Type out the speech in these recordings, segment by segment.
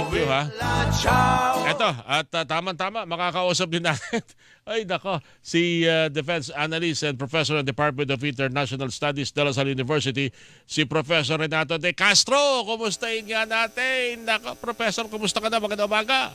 Thank you ha. Eto, at uh, tama-tama, makakausap din natin. Ay nako, si uh, Defense Analyst and Professor ng Department of International Studies de La Salle University, si Professor Renato De Castro. Kumustahin nga natin? Nako, Professor, kumusta ka na? Magandang umaga.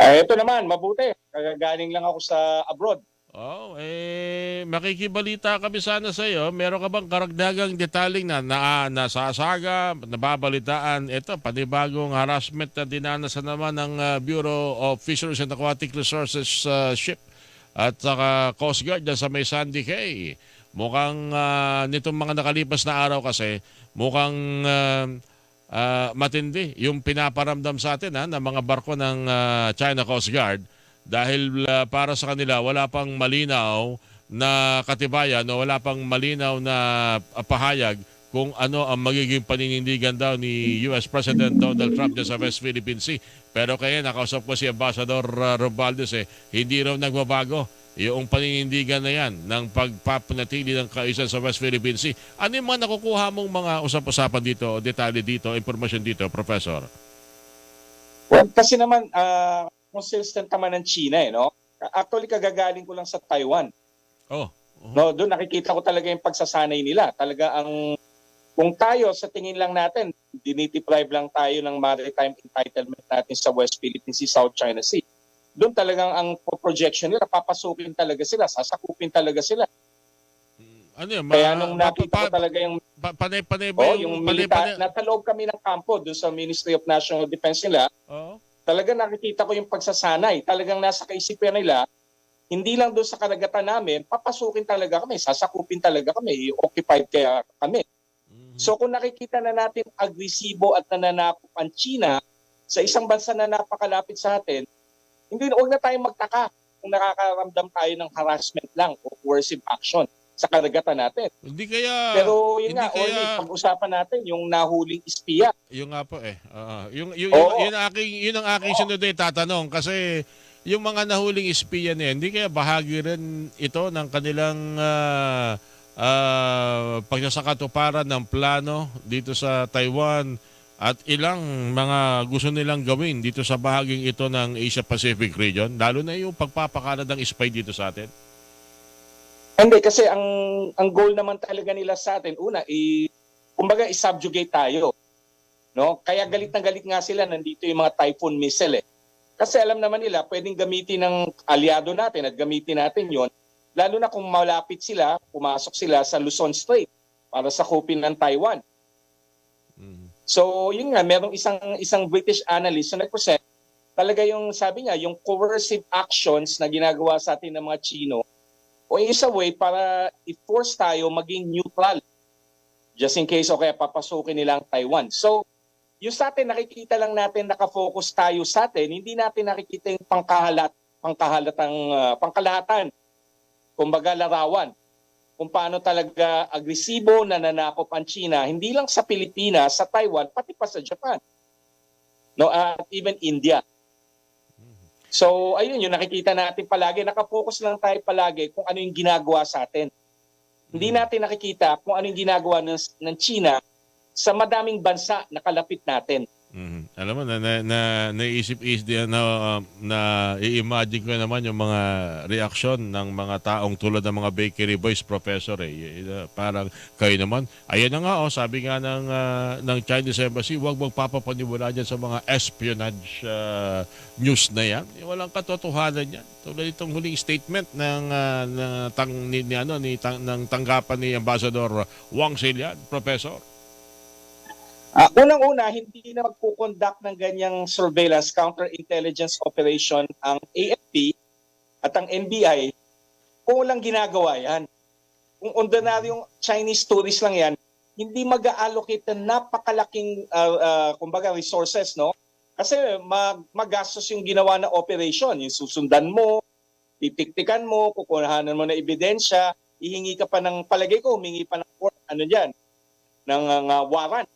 Eh, ito naman, mabuti. Kagagaling lang ako sa abroad. Oh, eh, makikibalita kami sana sa iyo. Meron ka bang karagdagang detaling na, na nasasaga, nababalitaan? Ito, panibagong harassment na dinanasan naman ng uh, Bureau of Fisheries and Aquatic Resources uh, ship at saka Coast Guard sa may Sandy Cay. Mukhang uh, nitong mga nakalipas na araw kasi, mukhang uh, uh, matindi yung pinaparamdam sa atin ha, ng mga barko ng uh, China Coast Guard dahil uh, para sa kanila wala pang malinaw na katibayan o wala pang malinaw na uh, pahayag kung ano ang magiging paninindigan daw ni US President Donald Trump sa West Philippine Sea. Pero kaya nakausap ko si Ambassador uh, Romualdez eh, hindi raw nagbabago yung paninindigan na yan ng pagpapanatili ng kaisa sa West Philippine Sea. Ano yung mga nakukuha mong mga usap-usapan dito, detalye dito, informasyon dito, Professor? Well, kasi naman, ah, consistent naman ng China eh, no? Actually, kagagaling ko lang sa Taiwan. Oh, No, doon nakikita ko talaga yung pagsasanay nila. Talaga ang kung tayo sa tingin lang natin, dinideprive lang tayo ng maritime entitlement natin sa West Philippine Sea, South China Sea. Doon talagang ang projection nila, papasukin talaga sila, sasakupin talaga sila. ano yun? Kaya ma- nung ma- nakita ko talaga yung pa- panay-panay ba oh, yung, yung panay-panay- milita, nasa loob kami ng kampo doon sa Ministry of National Defense nila, Oo. Talaga nakikita ko yung pagsasanay. Talagang nasa kaisipan nila, hindi lang doon sa karagatan namin, papasukin talaga kami, sasakupin talaga kami, occupied kaya kami. Mhm. So kung nakikita na natin agresibo at nananakop ang China sa isang bansa na napakalapit sa atin, hindi huwag na tayong magtaka kung nakakaramdam tayo ng harassment lang o coercive action sa karagatan natin. Hindi kaya Pero yun nga, kaya- Orly, pag-usapan natin yung nahuling espiya. yung nga po eh. Oo. yung yung, Oo. yung, yun ang aking yun ang aking sunod eh tatanong kasi yung mga nahuling espiya na yan, hindi kaya bahagi rin ito ng kanilang uh, pagsasakatuparan ng plano dito sa Taiwan at ilang mga gusto nilang gawin dito sa bahaging ito ng Asia Pacific region, lalo na yung pagpapakalat ng spy dito sa atin. Hindi, kasi ang ang goal naman talaga nila sa atin, una, i, kumbaga, i-subjugate tayo. No? Kaya galit na galit nga sila, nandito yung mga typhoon missile eh. Kasi alam naman nila, pwedeng gamitin ng aliado natin at gamitin natin yon lalo na kung malapit sila, pumasok sila sa Luzon Strait para sakupin ng Taiwan. Mm. So, yun nga, merong isang isang British analyst na nag-present, talaga yung sabi niya, yung coercive actions na ginagawa sa atin ng mga Chino, o is a way para i-force tayo maging neutral just in case o kaya papasukin nilang Taiwan. So, yung sa atin, nakikita lang natin, nakafocus tayo sa atin, hindi natin nakikita yung pangkahalat, pangkahalatang, uh, pangkalahatan, kumbaga larawan, kung paano talaga agresibo na nanakop ang China, hindi lang sa Pilipinas, sa Taiwan, pati pa sa Japan. No, at even India. So, ayun, yung nakikita natin palagi, nakafocus lang tayo palagi kung ano yung ginagawa sa atin. Hindi Mm. natin nakikita kung ano yung ginagawa ng, ng China sa madaming bansa na kalapit natin. Alam mo na na, na naisip-isip din na uh, na i-imagine ko naman yung mga reaksyon ng mga taong tulad ng mga bakery boys professor eh. Parang kayo naman. Ayun na nga oh, sabi nga ng uh, ng Chinese embassy, huwag magpapapaniwala diyan sa mga espionage uh, news na yan. Walang katotohanan yan. Tulad itong huling statement ng uh, na tang ni, ni ano ni tang, ng tanggapan ni Ambassador Wang Xilian, professor. Ah, unang-una, hindi na magkukonduct ng ganyang surveillance counterintelligence operation ang AFP at ang NBI kung walang ginagawa yan. Kung ordinaryong Chinese tourist lang yan, hindi mag-allocate ng napakalaking ah, ah, kumbaga resources, no? Kasi mag magastos yung ginawa na operation, yung susundan mo, titiktikan mo, kukuhanan mo na ebidensya, ihingi ka pa ng palagay ko, humingi pa ng ano diyan, ng uh, warrant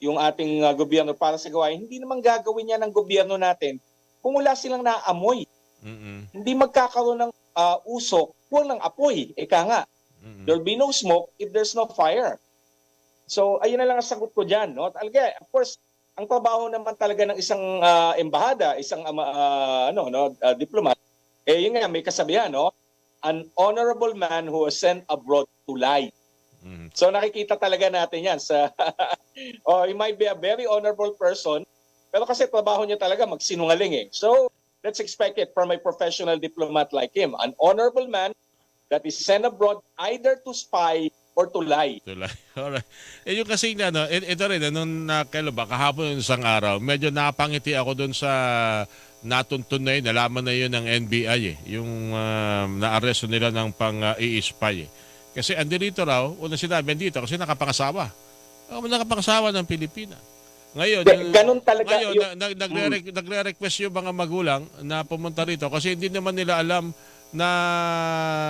yung ating uh, gobyerno para sa gawain, hindi naman gagawin niya ng gobyerno natin kung wala silang naamoy. Mm. Hindi magkakaroon ng uh, usok kung ng apoy. Eka nga, Mm. there'll be no smoke if there's no fire. So, ayun na lang ang sagot ko dyan. No? Talaga, of course, ang trabaho naman talaga ng isang ah, embahada, isang ama- ah, ano no, ah, diplomat, eh yun nga may kasabihan, no? An honorable man who was sent abroad to lie. Mhm. So nakikita talaga natin 'yan sa oh, he might be a very honorable person, pero kasi trabaho niya talaga magsinungaling eh. So let's expect it from a professional diplomat like him, an honorable man that is sent abroad either to spy or to lie. Tuloy. Alright. Eh, yung kasi na, no, eh, ito rin, eh, nung na, kailan ba, kahapon isang araw, medyo napangiti ako doon sa natuntun na yun, nalaman na yun ng NBI eh, yung uh, naaresto nila ng pang-i-spy eh. Kasi andito raw, una sinabi dito kasi nakapangasawa. Oh, nakapangasawa ng Pilipina. Ngayon, ganun talaga ngayon, yung- na, na, nagre- nagre-request yung mga magulang na pumunta rito kasi hindi naman nila alam na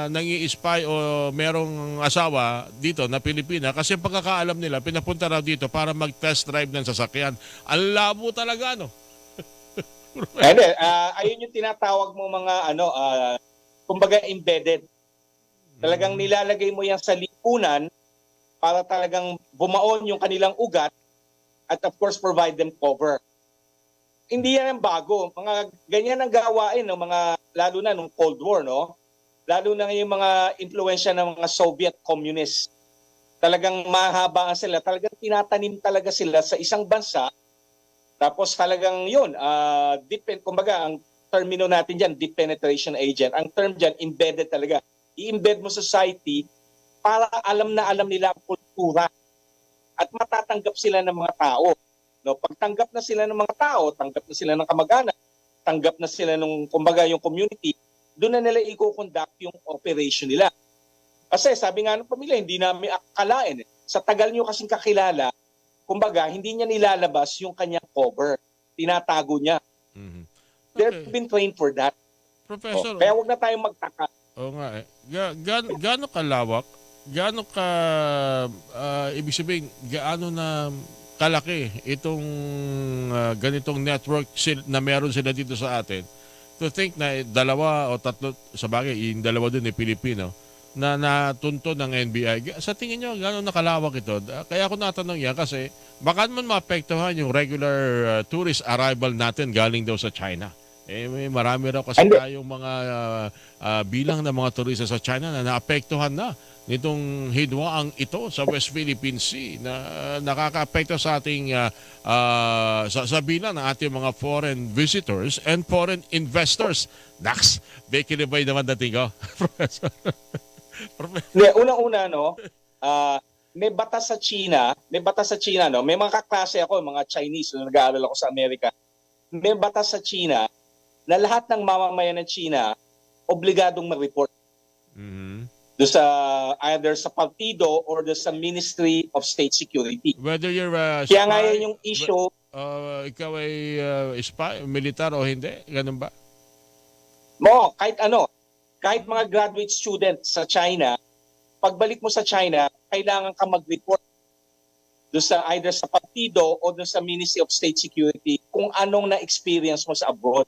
nangi-spy o merong asawa dito na Pilipina kasi pagkakaalam nila pinapunta raw dito para mag-test drive ng sasakyan. Ang labo talaga no. Hindi, ah, ayun yung tinatawag mo mga ano, ah, kumbaga embedded. Talagang nilalagay mo yan sa lipunan para talagang bumaon yung kanilang ugat at of course provide them cover. Hindi yan ang bago. Mga ganyan ang gawain ng mga lalo na nung Cold War, no? Lalo na yung mga impluwensya ng mga Soviet communists. Talagang mahaba sila. Talagang tinatanim talaga sila sa isang bansa tapos talagang yun, uh, deep, kumbaga ang termino natin dyan, deep penetration agent. Ang term dyan, embedded talaga. I-embed mo sa society para alam na alam nila ang kultura at matatanggap sila ng mga tao. No, pagtanggap na sila ng mga tao, tanggap na sila ng kamag-anak, tanggap na sila ng kumbaga yung community, doon na nila i-conduct yung operation nila. Kasi sabi nga ng pamilya, hindi namin akalain. Eh. Sa tagal nyo kasing kakilala, kumbaga, hindi niya nilalabas yung kanyang cover. Tinatago niya. Mhm. They've Okay. been trained for that. Oh, Professor, kaya wag na tayong magtaka. Oo nga eh. Ga, gan, gaano kalawak, gaano ka, ah, ibig sabihin, gaano na kalaki itong ah, ganitong network sil- na meron sila dito sa atin to think na dalawa o tatlo, sa bagay, yung dalawa dun eh, Pilipino, na natunto ng NBI. Ga- Sa tingin nyo, gano'n nakalawak ito? Kaya ako natanong yan kasi baka naman maapektuhan yung regular ah, tourist arrival natin galing daw sa China. Eh, may marami raw kasi Hindi. tayong mga ah, ah, bilang ng mga turista sa China na naapektuhan na nitong hidwaang ito sa West Philippine Sea na nakakaapekto sa ating ah, ah, sa, sa bilang ng ating mga foreign visitors and foreign investors. Nax, Becky Lebay naman dating ko. Professor. Profe- Hindi, unang-una, no, ah, may batas sa China, may batas sa China, no, may mga kaklase ako, mga Chinese na nag-aaral ako sa Amerika, may batas sa China na lahat ng mamamayan ng China obligadong mag-report Mhm. do sa either sa partido or do sa Ministry of State Security. Whether you're a Kaya nga yan yung issue, uh, ikaw ay uh, spy, militar o hindi, ganun ba? mo, kahit ano, kahit mga graduate student sa China, pagbalik mo sa China, kailangan ka mag-report do sa either sa partido o do sa Ministry of State Security kung anong na-experience mo sa abroad.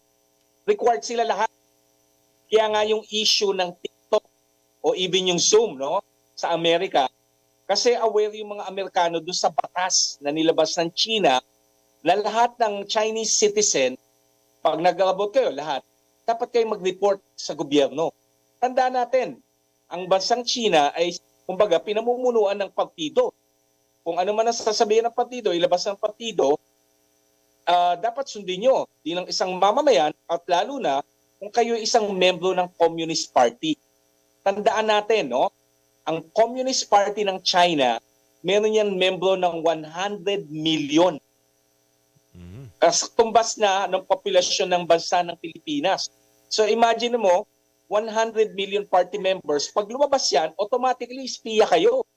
Required sila lahat. Kaya nga yung issue ng TikTok o even yung Zoom no, sa Amerika, kasi aware yung mga Amerikano do sa batas na nilabas ng China na lahat ng Chinese citizen, pag nag-abot kayo, lahat, dapat kayo mag-report sa gobyerno. Tandaan natin, ang bansang China ay, kumbaga, pinamumunuan ng partido. Kung ano man ang sasabihin ng partido, ilabas ng partido, ah, dapat sundin nyo. Di lang isang mamamayan at lalo na kung kayo ay isang membro ng Communist Party. Tandaan natin, no? Ang Communist Party ng China, meron yan membro ng 100 million Mhm. as tumbas na ng populasyon ng bansa ng Pilipinas. So imagine mo, 100 million party members, pag lumabas yan, automatically espiya kayo.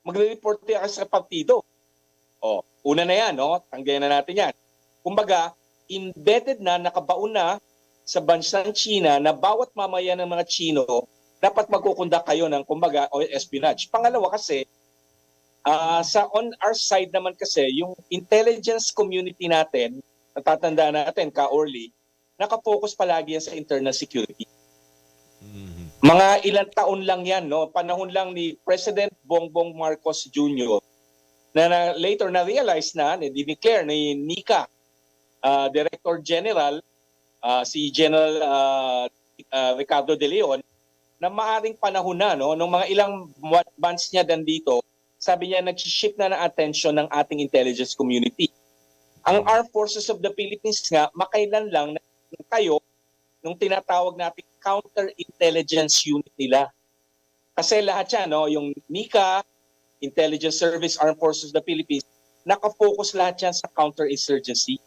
Magre-report kayo sa partido. O, una na yan, no? Tanggayan na natin yan. Kumbaga, embedded na, nakabaon na sa bansang China na bawat mamayan ng mga Chino dapat magkukunda kayo ng kumbaga o espionage. Pangalawa kasi, Ah, sa on our side naman kasi, yung intelligence community natin, natatandaan natin ka-Orly, nakafocus palagi yan sa internal security. Mhm. Mga ilang taon lang yan, no? Panahon lang ni President Bongbong Marcos Jr. na, na later na-realize na, na-declare ni Nika, uh, Director General, uh, si General uh, uh, Ricardo De Leon, na maaring panahon na, no, nung mga ilang mo- months niya dito, sabi niya, nag-shift na ng attention ng ating intelligence community. Ang Armed Forces of the Philippines nga, makailan lang na kayo nung tinatawag nating counter-intelligence unit nila. Kasi lahat yan, no, yung NICA, Intelligence Service, Armed Forces of the Philippines, nakafocus lahat yan sa counter-insurgency.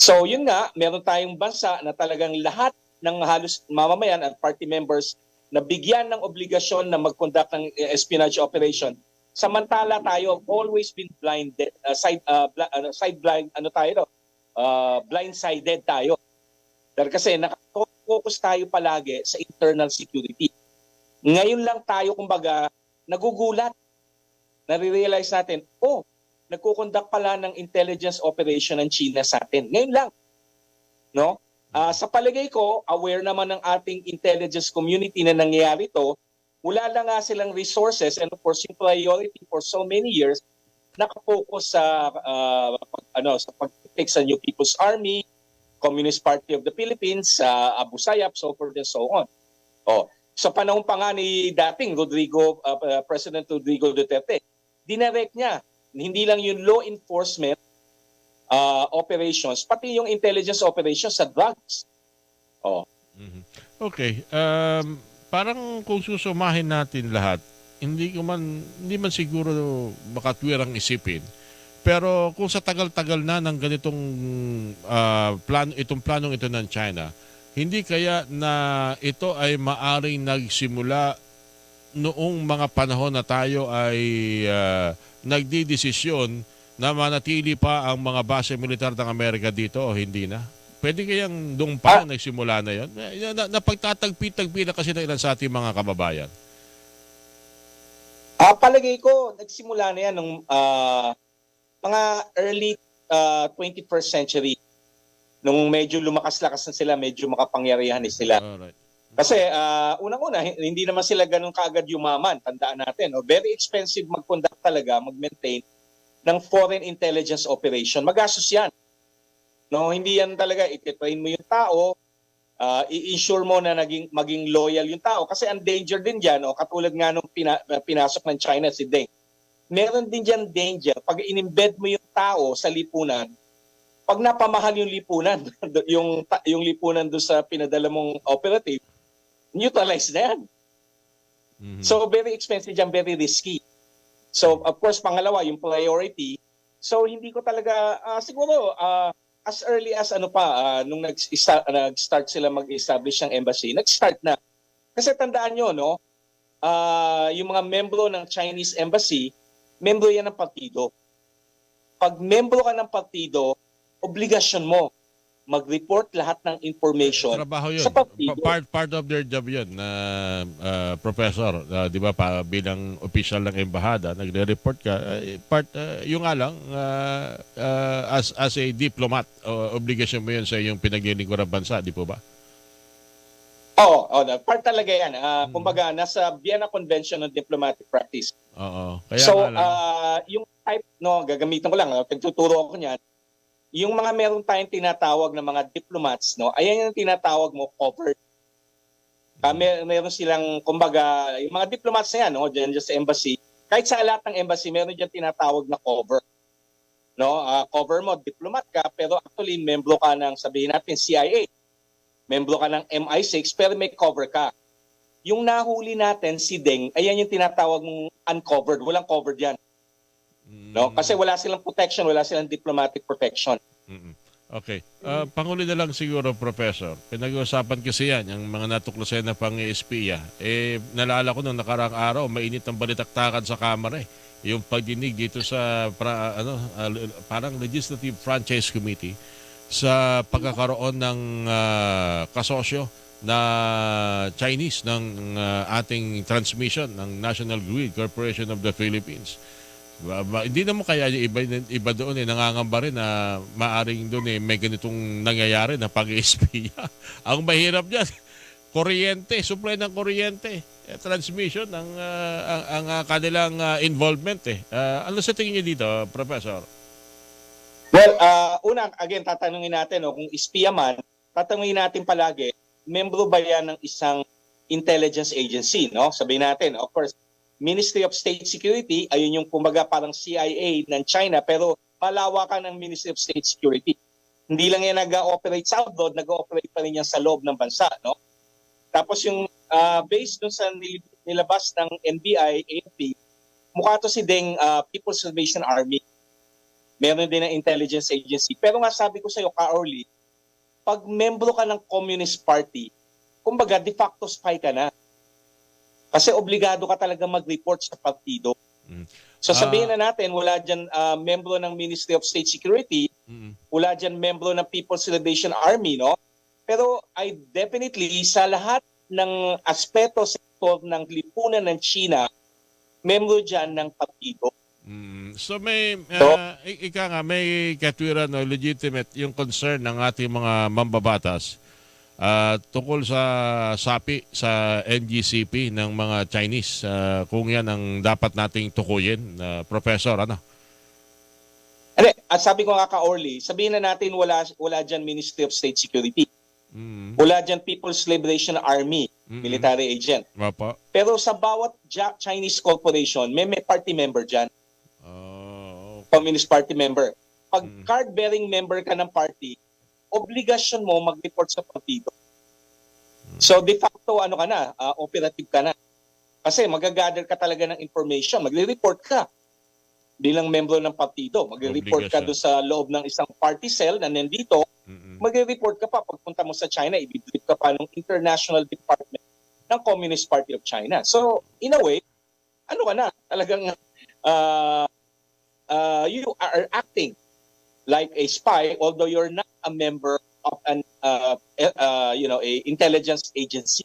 So yun nga, meron tayong bansa na talagang lahat ng halos mamamayan at party members na bigyan ng obligasyon na mag-conduct ng eh, espionage operation. Samantala tayo always been blinded, uh, side, uh, bla- ano, side blind, ano tayo, no? uh, blindsided tayo. Dahil kasi nakafocus tayo palagi sa internal security. Ngayon lang tayo, kumbaga, nagugulat. Nare-realize natin, oh, nagkukondak pala ng intelligence operation ng China sa atin. Ngayon lang. No? Ah, sa palagay ko, aware naman ng ating intelligence community na nangyayari to, wala lang nga silang resources and of course yung priority for so many years nakapokus sa ah, pag- ano sa pag-fix sa New People's Army, Communist Party of the Philippines, sa Abu Sayyaf, so forth and so on. Oh, sa panahon pa nga ni dating Rodrigo ah, ah, President Rodrigo Duterte, dinirect niya hindi lang yung law enforcement uh, operations, pati yung intelligence operations sa drugs. Oh. Mhm. Okay. Um, parang kung susumahin natin lahat, hindi ko man hindi man siguro makatwirang isipin. Pero kung sa tagal-tagal na ng ganitong ah, plan itong planong ito ng China, hindi kaya na ito ay maaring nagsimula noong mga panahon na tayo ay uh, nagdidesisyon na manatili pa ang mga base militar ng Amerika dito o hindi na? Pwede kayang doon pa nagsimula na yon? Na, na, napagtatagpi-tagpi na kasi ng ilan sa ating mga kababayan. Ah, palagay ko, nagsimula na yan nung ah, mga early ah, 21st century. Nung medyo lumakas-lakas na sila, medyo makapangyarihan na sila. Alright. Kasi ah, unang-una, hi- hindi naman sila ganun kaagad yumaman. Tandaan natin, no? very expensive mag-conduct talaga, mag-maintain ng foreign intelligence operation. Magastos yan. No, hindi yan talaga ititrain mo yung tao, ah, i-ensure mo na naging maging loyal yung tao kasi ang danger din diyan, no, katulad nga nung pina- pinasok ng China si Deng. Meron din diyan danger pag in-embed mo yung tao sa lipunan. Pag napamahal yung lipunan, yung yung lipunan do sa pinadala mong operative, neutralize na yan. Mhm. So very expensive yan, very risky. So of course pangalawa yung priority. So hindi ko talaga ah, siguro ah, as early as ano pa ah, nung nag nag-start sila mag-establish ng embassy, nag-start na. Kasi tandaan nyo no, ah, yung mga membro ng Chinese embassy, membro yan ng partido. Pag membro ka ng partido, obligasyon mo mag-report lahat ng information Trabaho yun. sa partido. Pa- Part, part of their job yun na ah, professor. Ah, di ba, pa, bilang official ng embahada, nagre-report ka. eh, part, ah, yung nga lang, ah, ah, as, as a diplomat, o obligasyon mo yun sa iyong pinaglilingkuran bansa, di po ba? Oo, oh, part talaga yan. Ah, Mm. Kumbaga, nasa Vienna Convention on Diplomatic Practice. Oo. Kaya so, ah, yung type, no, gagamitin ko lang, ah, nagtuturo ako niyan, yung mga meron tayong tinatawag na mga diplomats, no, ayan yung tinatawag mo covered. Uh, mer- meron silang, kumbaga, yung mga diplomats na yan, no, dyan, dyan sa embassy, kahit sa lahat ng embassy, meron dyan tinatawag na cover. No, Ah, cover mo, diplomat ka, pero actually, membro ka ng, sabihin natin, CIA. Membro ka ng MI6, pero may cover ka. Yung nahuli natin, si Deng, ayan yung tinatawag mong uncovered. Walang covered yan. No? Mm. Kasi wala silang protection, wala silang diplomatic protection. Mm-mm. Okay. Ah, panghuli na lang siguro, Professor. Pinag-uusapan kasi yan, yung mga natuklasan na pang-espiya. Eh, nalala ko nung nakarang araw, mainit ang balitaktakan sa Kamara eh. Yung pagdinig dito sa pra- ano, ah, parang Legislative Franchise Committee sa pagkakaroon ng ah, kasosyo na Chinese ng ah, ating transmission ng National Grid Corporation of the Philippines. Hindi naman kaya yung iba, iba doon eh, nangangamba rin na maaring doon eh, may ganitong nangyayari na pag-espiya. Ang mahirap dyan, kuryente, supply ng kuryente. eh, transmission ng ah, ang, ang ah, kanilang ah, involvement eh. Ah, ano sa tingin niyo dito, Professor? Well, uh, una, again, tatanungin natin, no, kung espiya man, tatanungin natin palagi, membro ba yan ng isang intelligence agency, no? Sabihin natin, of course, Ministry of State Security, ayun yung kumbaga parang CIA ng China, pero malawakan ng Ministry of State Security. Hindi lang yan nag-ooperate sa abroad, nag-ooperate pa rin yan sa loob ng bansa, no? Tapos yung uh, based dun sa nil- nilabas ng NBI, AFP, mukha to si Deng uh, People's Salvation Army meron din ng intelligence agency. Pero nga sabi ko sa iyo, Ka-Orly, pag membro ka ng Communist Party, kumbaga de facto spy ka na. Kasi obligado ka talaga mag-report sa partido. Mm. So Ah. sabihin na natin, wala dyan ah, membro ng Ministry of State Security, Mm. wala dyan membro ng People's Liberation Army, no? Pero I definitely, sa lahat ng aspeto sektor ng lipunan ng China, membro dyan ng partido. Mm, so may So- ah, i- ika nga may katwiran no legitimate yung concern ng ating mga mambabatas ah, tungkol sa SAPI sa NGCP ng mga Chinese Ah, kung yan ang dapat nating tukuyin na professor ano Hindi, at sabi ko nga ka-Orly, sabihin na natin wala, wala dyan Ministry of State Security. mm, Wala dyan People's Liberation Army, mm, military agent. Opo. Pero sa bawat Chinese corporation, may, may party member dyan, Oh, okay. Communist Party member. Pag Mm. card-bearing member ka ng party, obligasyon mo mag-report sa partido. So de facto, ano ka na, ah, operative ka na. Kasi magagather ka talaga ng information, magre-report ka bilang membro ng partido. Magre-report ka doon sa loob ng isang party cell na nandito Mm-mm. magre-report ka pa pagpunta mo sa China, ibiblip ka pa ng International Department ng Communist Party of China. So, in a way, ano ka na, talagang uh, uh, you are acting like a spy although you're not a member of an uh, eh, uh, you know, a intelligence agency.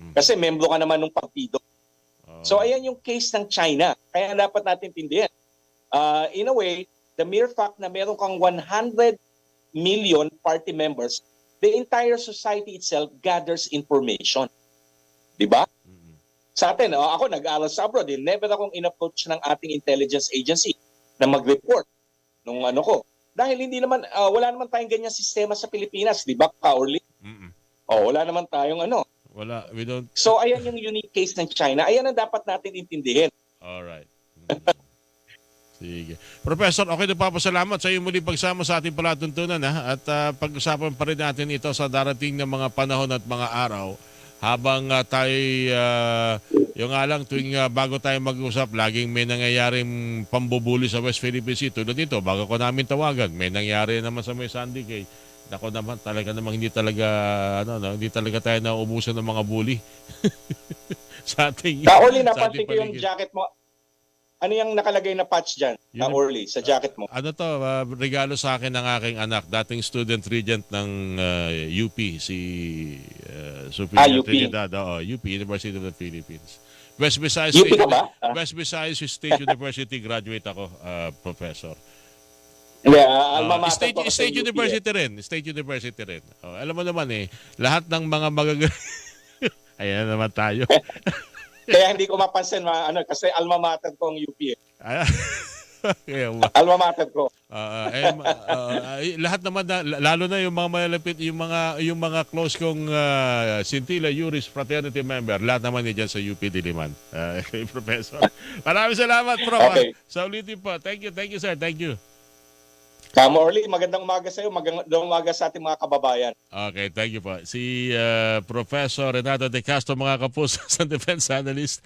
Mm. Kasi membro ka naman ng partido. Oh. So ayan yung case ng China. Kaya dapat natin tindihan. Uh, in a way, the mere fact na meron kang 100 million party members, the entire society itself gathers information. Di ba? Mm-mm. Sa atin, oh, ako nag-aaral sa abroad, eh, never akong in-approach ng ating intelligence agency na mag-report nung ano ko. Dahil hindi naman, ah, wala naman tayong ganyan sistema sa Pilipinas, di ba, Kaorly? Mm-mm. Oh, wala naman tayong ano. Wala, we don't So, ayan yung unique case ng China. Ayan ang dapat natin intindihin. Alright. Mm. Sige. Professor, okay na papasalamat sa iyong muli pagsama sa ating palatuntunan ha? at ah, pag-usapan pa rin natin ito sa darating na mga panahon at mga araw habang uh, tayo yung nga lang tuwing ah, bago tayo mag-usap laging may nangyayaring pambubuli sa West Philippine Sea. Tulad nito bago ko namin tawagan may nangyari naman sa may Sandy Cay Nako naman talaga namang hindi talaga ano no, hindi talaga tayo naubusan ng mga bully. Sa ating sa napansin ating ko yung jacket mo. Ano yung nakalagay na patch dyan, Yun- Kaorly, sa jacket mo? Ano to, uh, regalo sa akin ng aking anak, dating student regent ng uh, UP, si uh, Superior Ah, UP. Trinidad, oo, UP, University of the Philippines. West Visayas UP State, ka ba? Ah. West Visayas State University graduate ako, uh, professor. Ah, alma Uh, mater State, ko kasi State UP eh. University rin. State University rin. Oh, alam mo naman eh, lahat ng mga magagaling... Ayan naman tayo. Kaya hindi ko mapansin, ma, ano, kasi alma mater ko ang UP. Eh. Kaya, Alma mater ko. Ah, eh, eh, lahat naman na, lalo na yung mga malapit yung mga yung mga close kong uh, Scintilla Juris fraternity member, lahat naman niyan sa UP Diliman. Ah, professor. Maraming salamat, Prof. Okay. Sa ulitin po. Thank you, thank you, sir. Thank you. Kamo Orly, magandang umaga sa iyo, magandang umaga sa ating mga kababayan. Okay, thank you po. Si uh, Professor Renato De Castro, mga kapuso, sa defense analyst,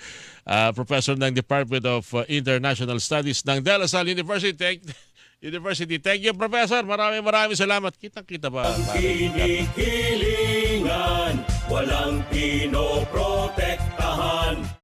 uh, professor ng Department of uh, International Studies ng De La Salle University. Thank, University. Thank you, Professor. Maraming maraming salamat. Kitang-kita ba? Kinikilingan, walang pinoprotektahan.